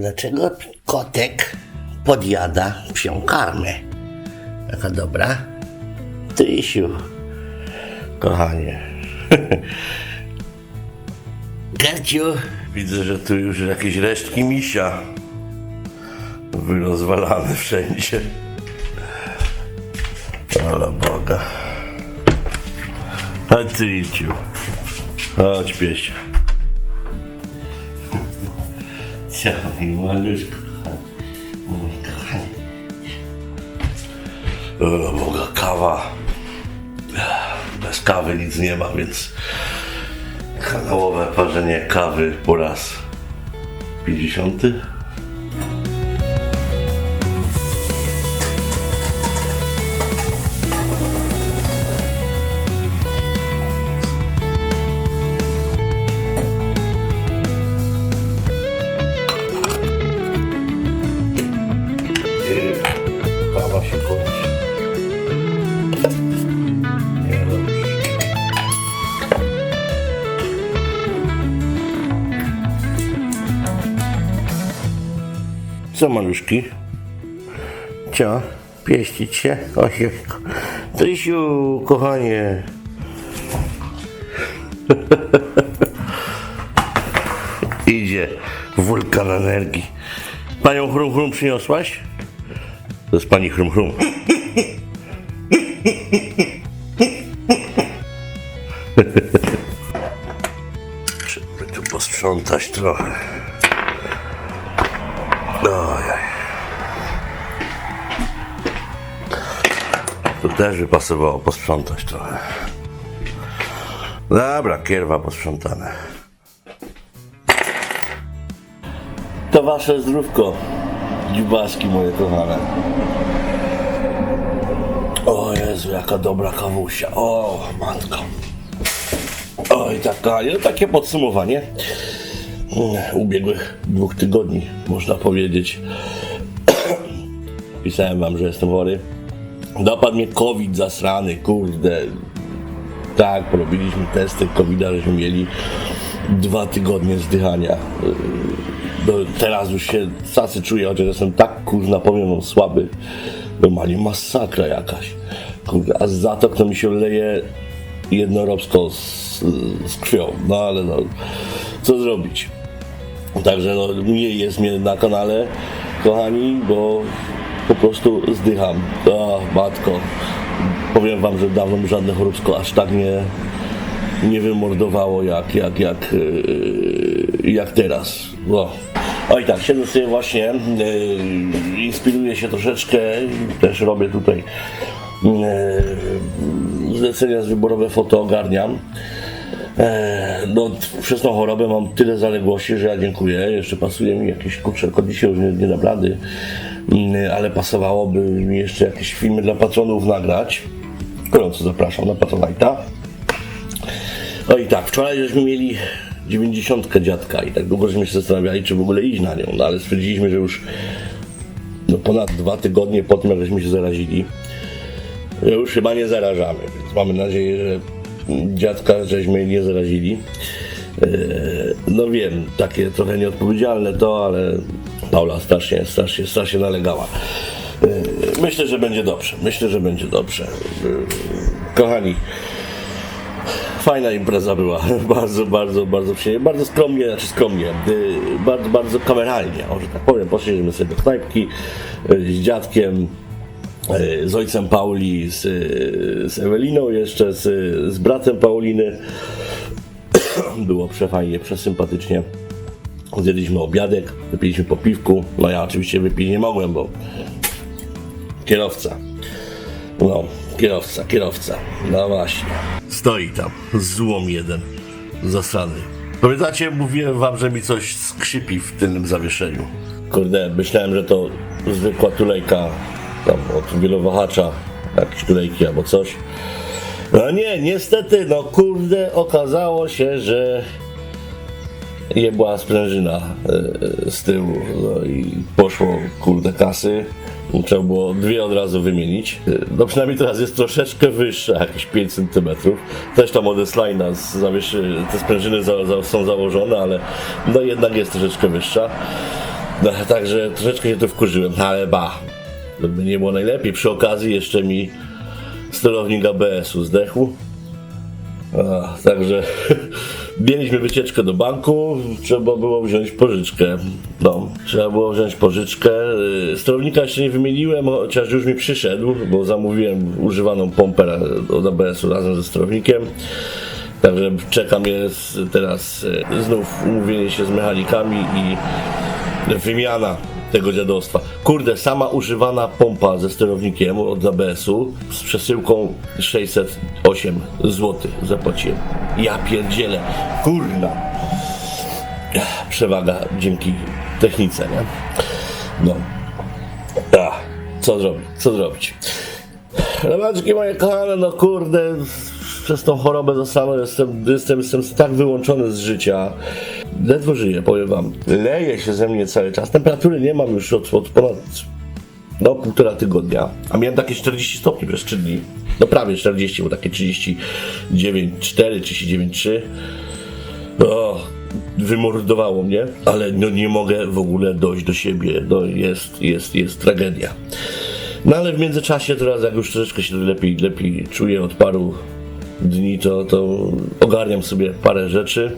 Dlaczego kotek podjada psią karmę? Taka dobra. Tysiu, kochanie. Gerciu, widzę, że tu już jakieś resztki misia wyrozwalane wszędzie. Ale Boga. Chodź, Tyciu. Chodź, piesia. Co, mój maluszku, mój kochany. O Boga, kawa. Bez kawy nic nie ma, więc kanałowe parzenie kawy po raz 50. Co maluszki? Co? Pieścić się? Ojejku. Tysiu, kochanie. Idzie wulkan energii. Panią Chrum Chrum przyniosłaś? To jest pani Chrum Chrum. Trzeba tu posprzątać trochę. Też by pasowało posprzątać trochę. Dobra, kierwa posprzątane. To wasze zdrówko, dziubaski moje kochane. O Jezu, jaka dobra kawusia. O, matko. Oj, taka, no, takie podsumowanie mm, ubiegłych dwóch tygodni, można powiedzieć. Pisałem wam, że jestem chory. Dopadł mnie COVID zasrany, kurde. Tak, porobiliśmy testy COVID-a, żeśmy mieli dwa tygodnie zdychania. No, teraz już się cacy czuję, chociaż jestem tak kurna powiem słaby. Normalnie masakra jakaś. Kurde, a za to kto mi się leje jednorożsko z, z krwią. No ale no, co zrobić? Także no, mniej jest mnie na kanale, kochani, bo po prostu zdycham. A, matko, powiem wam, że dawno mi żadne choróbsko aż tak nie, nie wymordowało jak, jak, jak, yy, jak teraz. No. Oj tak, siedzę sobie właśnie, yy, inspiruję się troszeczkę, też robię tutaj yy, zlecenia wyborowe foto ogarniam. E, No, przez tą chorobę mam tyle zaległości, że ja dziękuję. Jeszcze pasuje mi jakieś kurczę, dzisiaj już nie, nie dam rady, Mm, ale pasowałoby mi jeszcze jakieś filmy dla patronów nagrać. Gorąco zapraszam na Patronite'a. No i tak, wczoraj żeśmy mieli 90 dziadka i tak długo żeśmy się zastanawiali, czy w ogóle iść na nią, no ale stwierdziliśmy, że już no, ponad dwa tygodnie po tym, jak żeśmy się zarazili, że już chyba nie zarażamy, więc mamy nadzieję, że dziadka żeśmy nie zarazili. Eee, No wiem, takie trochę nieodpowiedzialne to, ale Paula strasznie, strasznie, strasznie nalegała. Eee, Myślę, że będzie dobrze. Myślę, że będzie dobrze. Eee, Kochani, fajna impreza była. Bardzo, bardzo, bardzo przyjemnie. Bardzo skromnie, znaczy skromnie. Bardzo, bardzo kameralnie, o, że tak powiem. Poszliśmy sobie do knajpki z dziadkiem e, z ojcem Pauli, z, z Eweliną jeszcze, z, z bratem Pauliny. Było przefajnie, przesympatycznie. Zjedliśmy obiadek, wypiliśmy po piwku. No ja oczywiście wypić nie mogłem, bo kierowca. No, kierowca, kierowca. No właśnie. Stoi tam, złom jeden, zasady. Pamiętacie, mówiłem wam, że mi coś skrzypi w tylnym zawieszeniu. Kurde, myślałem, że to zwykła tulejka tam od wielowahacza, jakieś tulejki albo coś. No nie, niestety, no kurde, okazało się, że nie była sprężyna e, z tyłu no i poszło kurde kasy. Trzeba było dwie od razu wymienić. E, No przynajmniej teraz jest troszeczkę wyższa, jakieś 5 cm. Też tam od S-Line'a z zawieszy, te sprężyny za, za, są założone, ale no jednak jest troszeczkę wyższa. No, także troszeczkę się tu wkurzyłem, ale ba, żeby nie było najlepiej. Przy okazji jeszcze mi sterownik ABS-u zdechł. A, także mieliśmy wycieczkę do banku, trzeba było wziąć pożyczkę. No, trzeba było wziąć pożyczkę. Y, Sterownika jeszcze nie wymieniłem, chociaż już mi przyszedł, bo zamówiłem używaną pompę od ABS-u razem ze sterownikiem. Także czekam teraz y, znów umówienie się z mechanikami i wymiana tego dziadostwa. Kurde, sama używana pompa ze sterownikiem od ABS-u z przesyłką 608 zł zapłaciłem. Ja pierdzielę, kurna. Przewaga dzięki technice, nie? No. Ach, co zrobić? Co zrobić? Robaczki moje kochane, no kurde, przez tą chorobę zostaną, jestem, jestem, jestem tak wyłączony z życia. Ledwo żyję, powiem wam. Leje się ze mnie cały czas. Temperatury nie mam już od, od ponad no, półtora tygodnia. A miałem takie 40 stopni przez 3 dni. No prawie 40, bo takie 39,4, 39,3. O, wymordowało mnie, ale no nie mogę w ogóle dojść do siebie. No jest, jest, jest tragedia. No ale w międzyczasie teraz jak już troszeczkę się lepiej, lepiej czuję od paru dni, to, to ogarniam sobie parę rzeczy.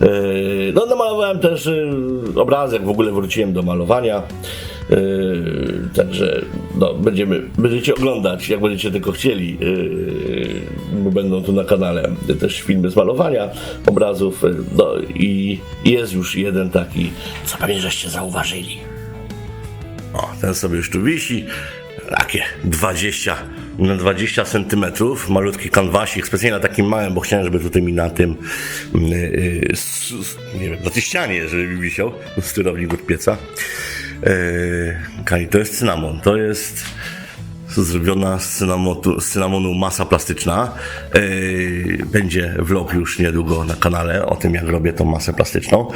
Yy, No namalowałem też yy, obrazek, w ogóle wróciłem do malowania. Yy, Także no, będziemy, będziecie oglądać, jak będziecie tylko chcieli, będą tu na kanale też filmy z malowania obrazów. No i jest już jeden taki, co pewnie żeście zauważyli. O, ten sobie już tu wisi. Takie 20 na 20 centymetrów, malutki kanwasik, specjalnie na takim małym, bo chciałem, żeby tutaj mi na tym, yy, s- nie wiem, na tej ścianie, żeby mi wisiał, sterownik od pieca. Yy, to jest cynamon, to jest zrobiona z cynamonu, z cynamonu masa plastyczna. Yy, będzie vlog już niedługo na kanale o tym, jak robię tą masę plastyczną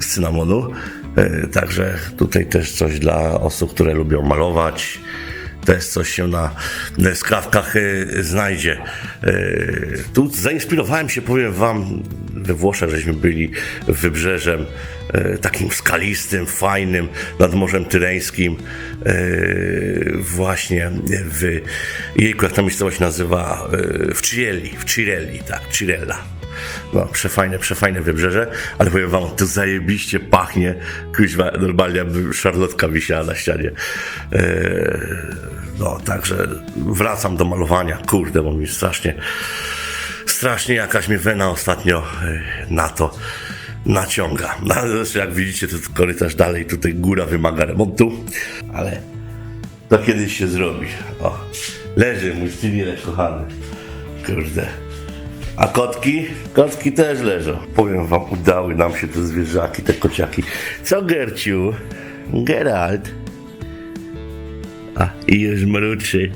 z cynamonu. Yy, także tutaj też coś dla osób, które lubią malować. Też coś się na na skrawkach yy, znajdzie. Yy, tu zainspirowałem się, powiem Wam, we Włoszech, żeśmy byli wybrzeżem takim skalistym, fajnym, nad Morzem Tyreńskim. Właśnie w, jejku, jak ta miejscowość nazywa, w Cirelli, w Cirelli, tak, Cirella. No, przefajne, przefajne wybrzeże, ale powiem wam, to zajebiście pachnie. Kuźwa, normalnie szarlotka wisiała na ścianie. Eee, no, także wracam do malowania. Kurde, bo mi strasznie, strasznie jakaś mnie wena ostatnio e, na to naciąga. No, zresztą jak widzicie, to korytarz dalej, tutaj góra wymaga remontu, ale to kiedyś się zrobi. O, leży mój stylierek kochany. Kurde. A kotki? Kotki też leżą. Powiem wam, udały nam się te zwierzaki, te kociaki. Co Gerciu? Geralt. A, i już mruczy.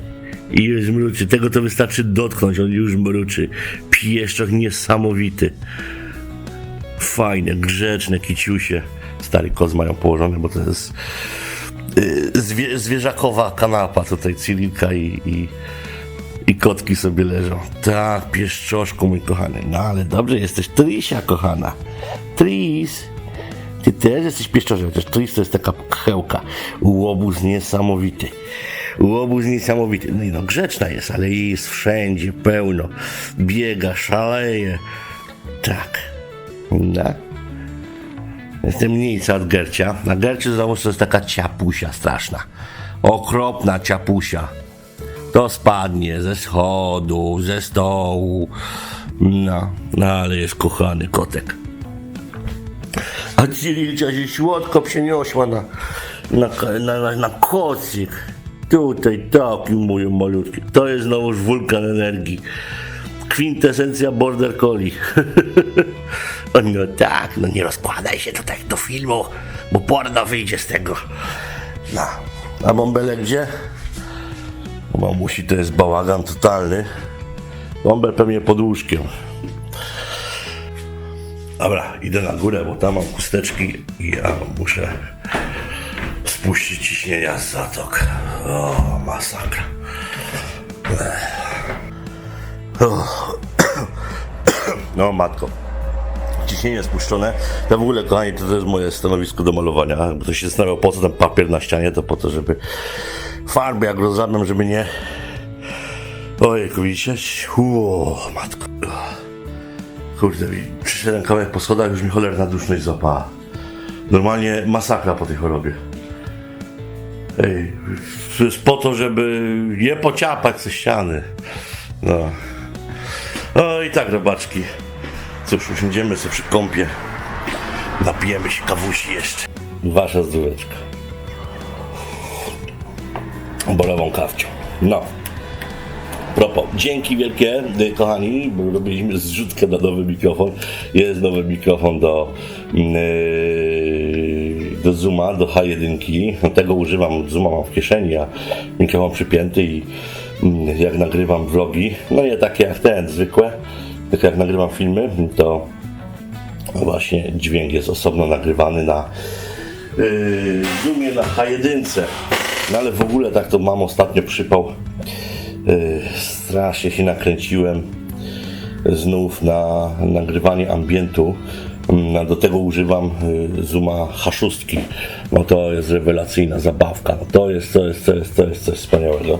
I już mruczy. Tego to wystarczy dotknąć, on już mruczy. Pieszczok niesamowity. Fajne, grzeczne kiciusie. Stary koz mają położone, bo to jest y, zwie, zwierzakowa kanapa tutaj, Cilinka i, i, i kotki sobie leżą. Tak, pieszczoszku mój kochany. No ale dobrze jesteś. Trisia kochana. Tris. Ty też jesteś pieszczoszem, chociaż Tris to jest taka pchełka. Łobuz niesamowity. Łobuz niesamowity. No i no grzeczna jest, ale jest wszędzie pełno. Biega, szaleje. Tak. No. Jestem mniejsza od Gercia. Na Gerciu załóż to jest taka ciapusia straszna. Okropna ciapusia. To spadnie ze schodu, ze stołu. No, no ale jest kochany kotek. A Cyrilcia się słodko przeniosła na, na, na, na, na kocyk. Tutaj taki mój malutki. To jest znowuż wulkan energii. Kwintesencja border collie. No tak, no nie rozkładaj się tutaj do filmu, bo porno wyjdzie z tego. No, a bąbelek gdzie? Mamusi to jest bałagan totalny. Bąbel pewnie pod łóżkiem. Dobra, idę na górę, bo tam mam chusteczki i ja muszę spuścić ciśnienia z zatok. O, masakra. No, matko. ciśnienie spuszczone. Ja w ogóle, kochani, to, to jest moje stanowisko do malowania. Bo ktoś się zastanawiał, po co ten papier na ścianie, to po to, żeby farby jak rozrabiam, żeby nie... Ojejku, widzicie? Uuu, matko. Kurde, przyszedłem kawałek po schodach, już mi cholerna duszność zapała. Normalnie masakra po tej chorobie. Ej, to jest po to, żeby je pociapać ze ściany. No. O i tak, robaczki. Cóż, usiądziemy sobie przy kąpie. Napijemy się kawusi jeszcze. Wasza zdróweczka. Bolewą kawcią. No. Propos, dzięki wielkie, y, kochani, robiliśmy zrzutkę na nowy mikrofon. Jest nowy mikrofon do, yy, do Zooma, do H1. Tego używam, Zooma mam w kieszeni, a mikrofon przypięty i mm, jak nagrywam vlogi, no nie takie jak ten, zwykłe, tylko jak nagrywam filmy, to właśnie dźwięk jest osobno nagrywany na yy, Zoomie na H1. No ale w ogóle tak to mam ostatnio przypał. Yy, strasznie się nakręciłem znów na nagrywanie ambientu. Mm, Do tego używam Zooma H6. No to jest rewelacyjna zabawka. No to jest, to jest, to jest, to jest coś wspaniałego.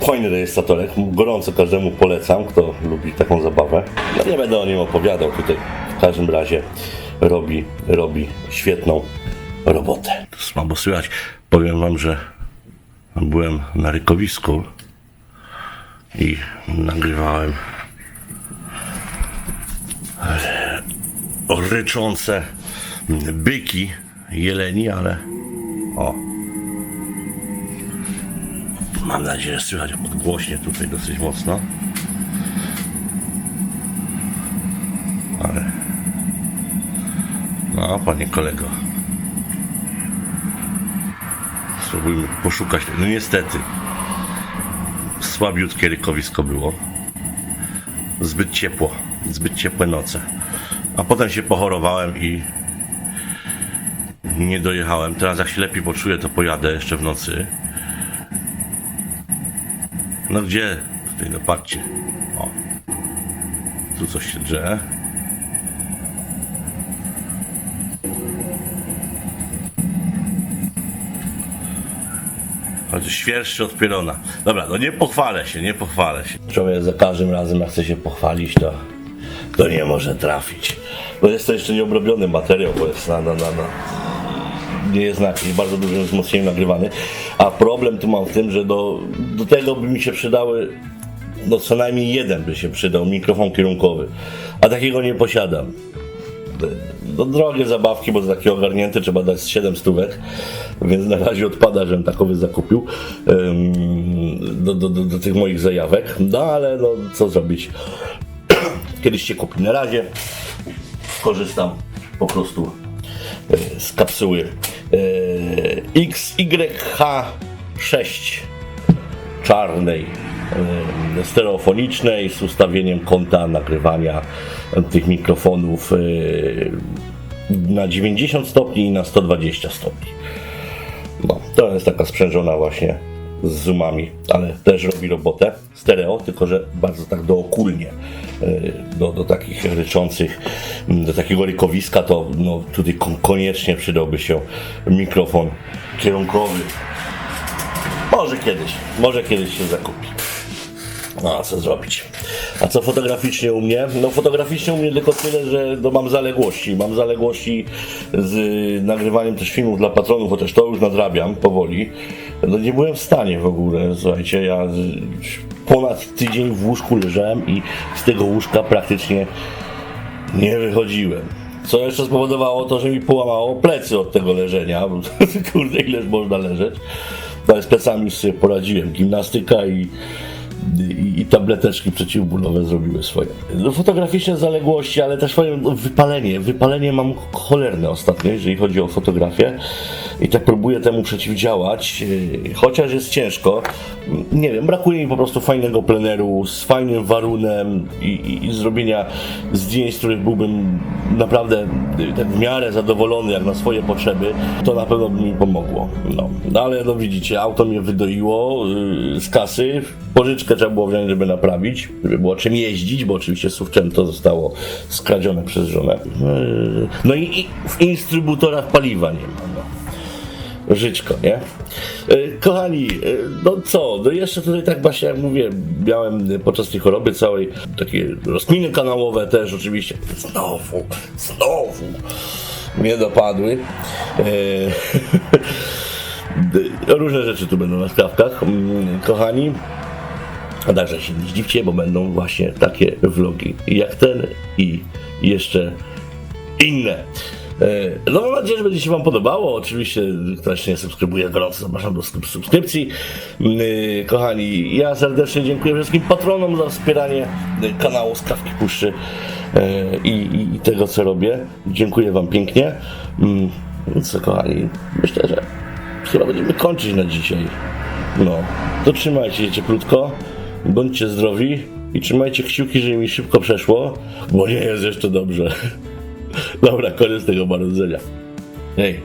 Fajny rejestratorek, gorąco każdemu polecam, kto lubi taką zabawę. No nie będę o nim opowiadał tutaj. W każdym razie robi, robi świetną robotę. Słabo słychać. Powiem wam, że byłem na rykowisku i nagrywałem ryczące byki jeleni, ale o. Mam nadzieję, że słychać odgłośnie tutaj dosyć mocno. Ale no panie kolego spróbujmy poszukać no niestety słabiutkie rykowisko było. Zbyt ciepło, zbyt ciepłe noce. A potem się pochorowałem i nie dojechałem. Teraz jak się lepiej poczuję, to pojadę jeszcze w nocy. No gdzie? Tutaj no patrzcie. O. Tu coś się drze. Choć świerszczy od pierona. Dobra, no nie pochwalę się, nie pochwalę się. Człowiek za każdym razem, jak chce się pochwalić, to, to nie może trafić. Bo jest to jeszcze nieobrobiony materiał, bo jest na, na, na, na nie jest na bardzo dużym wzmocnieniu nagrywany. A problem tu mam w tym, że do, do tego by mi się przydały, no co najmniej jeden by się przydał, mikrofon kierunkowy. A takiego nie posiadam. No, drogie zabawki, bo za ogarnięte trzeba dać z 7 stówek, więc na razie odpada, żebym takowy zakupił do, do, do, do tych moich zajawek. No ale no co zrobić? Kiedyś się kupi. Na razie korzystam po prostu e, z kapsuły e, XYH6 czarnej, e, stereofonicznej z ustawieniem kąta nagrywania tych mikrofonów e, na 90 stopni i na 120 stopni. No, to jest taka sprzężona właśnie z zoomami, ale też robi robotę stereo, tylko że bardzo tak dookulnie y, do, do takich ryczących, mm, do takiego rykowiska to no, tutaj kon- koniecznie przydałby się mikrofon kierunkowy. Może kiedyś, może kiedyś się zakupi. No co zrobić? A co fotograficznie u mnie? No fotograficznie u mnie tylko tyle, że no, mam zaległości. Mam zaległości z y, nagrywaniem też filmów dla patronów, chociaż to już nadrabiam powoli. No nie byłem w stanie w ogóle, słuchajcie, ja y, ponad tydzień w łóżku leżałem i z tego łóżka praktycznie nie wychodziłem. Co jeszcze spowodowało to, że mi połamało plecy od tego leżenia, kurde ileż można leżeć. No, ale z plecami już sobie poradziłem. Gimnastyka i tableteczki przeciwbólowe zrobiły swoje. No, fotograficzne zaległości, ale też powiem, no, wypalenie. Wypalenie mam cholerne ostatnio, jeżeli chodzi o fotografię. i tak próbuję temu przeciwdziałać, yy, chociaż jest ciężko. Nie wiem, brakuje mi po prostu fajnego pleneru z fajnym warunem i, i, i zrobienia zdjęć, z których byłbym naprawdę yy, tak w miarę zadowolony jak na swoje potrzeby. To na pewno by mi pomogło. No, no ale no widzicie, auto mnie wydoiło yy, z kasy. Pożyczkę trzeba było wziąć, żeby naprawić, żeby było czym jeździć, bo oczywiście Sówczęto zostało skradzione przez żonę. Yy, No i, w instrybutorach paliwa nie ma. No. Nie? E, Kochani, e, no co, no jeszcze tutaj tak właśnie jak mówię, miałem podczas tej choroby całej takie rozkminy kanałowe też oczywiście. Znowu, znowu mnie dopadły. Różne rzeczy tu będą na sprawkach, mm, kochani. A także się nie zdziwcie, bo będą właśnie takie vlogi jak ten i jeszcze inne. E, No mam nadzieję, że będzie się Wam podobało. Oczywiście, kto jeszcze nie subskrybuje, gorąco zapraszam do sub- subskrypcji. Mm, e, Kochani, ja serdecznie dziękuję wszystkim patronom za wspieranie kanału Skawki Puszczy e, i, i, i tego, co robię. Dziękuję Wam pięknie. Mm, Co, kochani, myślę, że chyba będziemy kończyć na dzisiaj. No, to trzymajcie się cieplutko, bądźcie zdrowi i trzymajcie kciuki, żeby mi szybko przeszło, bo nie jest jeszcze dobrze. Dobra, koniec tego marudzenia. Hej.